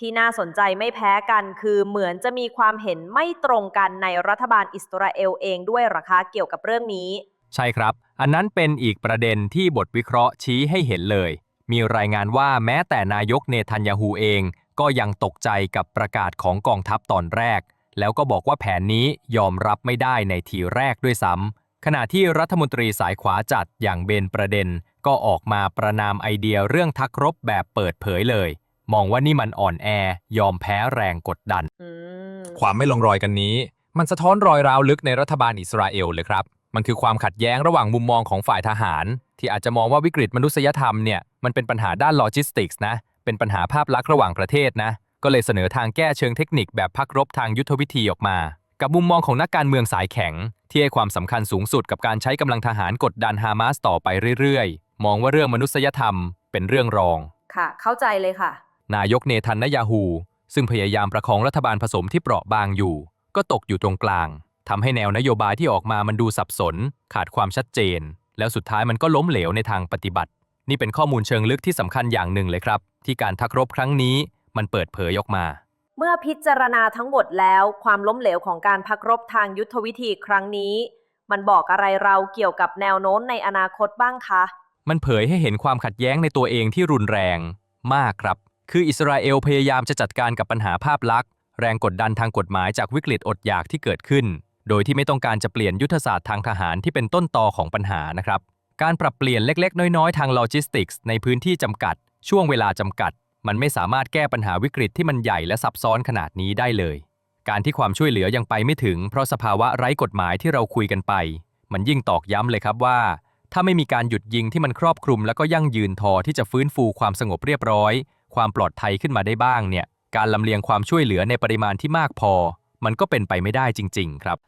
ที่น่าสนใจไม่แพ้กันคือเหมือนจะมีความเห็นไม่ตรงกันในรัฐบาลอิสราเอลเองด้วยรอคะเกี่ยวกับเรื่องนี้ ใช่ครับ อันนั้นเป็นอีกประเด็นที่บทวิเคราะห์ชี้ให้เห็นเลย มีรายงานว่าแม้แต่นายกเนทันยาฮูเอง ก็ยังตกใจกับประกาศของกองทัพตอนแรก แล้วก็บอกว่าแผนนี้ยอมรับไม่ได้ในทีแรกด้วยซ้ำขณะที่รัฐมนตรีสายขวาจัดอย่างเบนประเด็น ก็ออกมาประนามไอเดียเรื่องทักรบแบบเปิดเผยเลย มองว่านี่มันอ่อนแอ ยอมแพ้แรงกดดันอืมความไม่ลงรอยกันนี้ มันสะท้อนรอยร้าวลึกในรัฐบาลอิสราเอลเลยครับ มันคือความขัดแย้งระหว่างมุมมองของฝ่ายทหาร ที่อาจจะมองว่าวิกฤตมนุษยธรรมเนี่ยมันเป็นปัญหาด้านโลจิสติกส์นะ เป็นปัญหาภาพลักษณ์ระหว่างประเทศนะ ก็เลยเสนอทางแก้เชิงเทคนิคแบบพักรบทางยุทธวิธีออกมา กับมุมมองของนักการเมืองสายแข็ง ที่ให้ความสำคัญสูงสุดกับการใช้กำลังทหารกดดันฮามาสต่อไปเรื่อยๆ มองว่าเรื่องมนุษยธรรม เป็นเรื่องรอง ค่ะ เข้าใจเลยค่ะ นายกเนทันนยาฮู ซึ่งพยายามประคองรัฐบาลผสมที่เปราะบางอยู่ ก็ตกอยู่ตรงกลางทำให้แนวนโยบายที่ออกมามันดูสับสน ขาดความชัดเจน แล้วสุดท้ายมันก็ล้มเหลวในทางปฏิบัติ นี่เป็นข้อมูลเชิงลึกที่สำคัญอย่างหนึ่งเลยครับ ที่การทักรบครั้งนี้มันเปิดเผยออกมา เมื่อพิจารณาทั้งหมดแล้ว ความล้มเหลวของการพักรบทางยุทธวิธีครั้งนี้ มันบอกอะไรเราเกี่ยวกับแนวโน้มในอนาคตบ้างคะ มันเผยให้เห็นความขัดแย้งในตัวเองที่รุนแรงมากครับ คืออิสราเอลพยายามจะจัดการกับปัญหาภาพลักษณ์แรงกดดันทางกฎหมายจากวิกฤตอดอยากที่เกิดขึ้น โดยที่ไม่ต้องการจะเปลี่ยนยุทธศาสตร์ทางทหารที่เป็นต้นตอของปัญหานะครับ การปรับเปลี่ยนเล็กๆ น้อยๆ ทางโลจิสติกส์ในพื้นที่จำกัด ช่วงเวลาจำกัด มันไม่สามารถแก้ปัญหาวิกฤตที่มันใหญ่และซับซ้อนขนาดนี้ได้เลย การที่ความช่วยเหลือยังไปไม่ถึง เพราะสภาวะไร้กฎหมายที่เราคุยกันไป มันยิ่งตอกย้ำเลยครับว่า ถ้าไม่มีการหยุดยิงที่มันครอบคลุม แล้วก็ยั่งยืนพอที่จะฟื้นฟูความสงบเรียบร้อย ความปลอดภัยขึ้นมาได้บ้างเนี่ย การลำเลียงความช่วยเหลือในปริมาณที่มากพอ มันก็เป็นไปไม่ได้จริง ๆ ครับ